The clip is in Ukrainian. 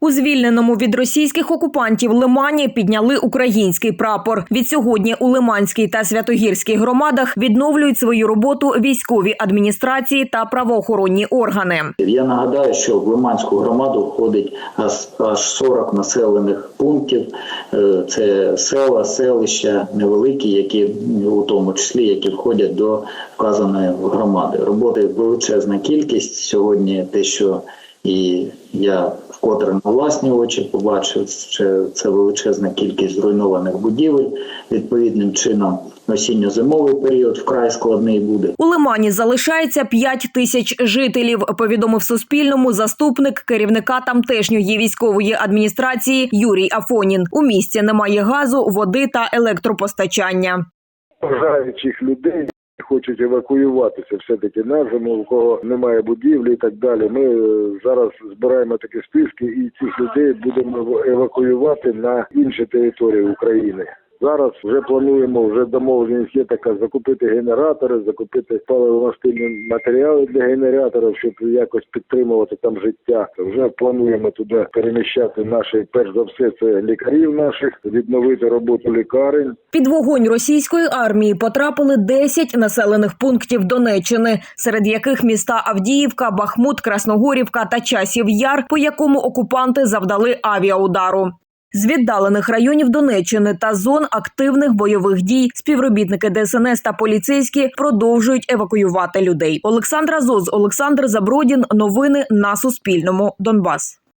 У звільненому від російських окупантів Лимані підняли український прапор. Відсьогодні у Лиманській та Святогірській громадах відновлюють свою роботу військові адміністрації та правоохоронні органи. Я нагадаю, що в Лиманську громаду входить аж 40 населених пунктів. Е, Це села, селища невеликі, які у тому числі які входять до вказаної громади. Роботи величезна кількість сьогодні. Те, що і я вкотре на власні очі побачив, це, це величезна кількість зруйнованих будівель. Відповідним чином осінньо-зимовий період вкрай складний буде. У Лимані залишається 5 тисяч жителів. Повідомив Суспільному заступник керівника тамтешньої військової адміністрації Юрій Афонін. У місті немає газу, води та електропостачання. бажаючих людей хочуть евакуюватися все-таки на зиму, у кого немає будівлі і так далі. Ми е, зараз збираємо такі списки і цих людей будемо евакуювати на інші території України. Зараз вже плануємо, вже домовленість є така закупити генератори, закупити паливо-мастильні матеріали для генераторів, щоб якось підтримувати там життя. Вже плануємо туди переміщати наші, перш за все, це лікарів наших, відновити роботу лікарень. Під вогонь російської армії потрапили 10 населених пунктів Донеччини, серед яких міста Авдіївка, Бахмут, Красногорівка та Часів Яр, по якому окупанти завдали авіаудару. З віддалених районів Донеччини та зон активних бойових дій співробітники ДСНС та поліцейські продовжують евакуювати людей. Олександра Зоз, Олександр Забродін. Новини на Суспільному. Донбас.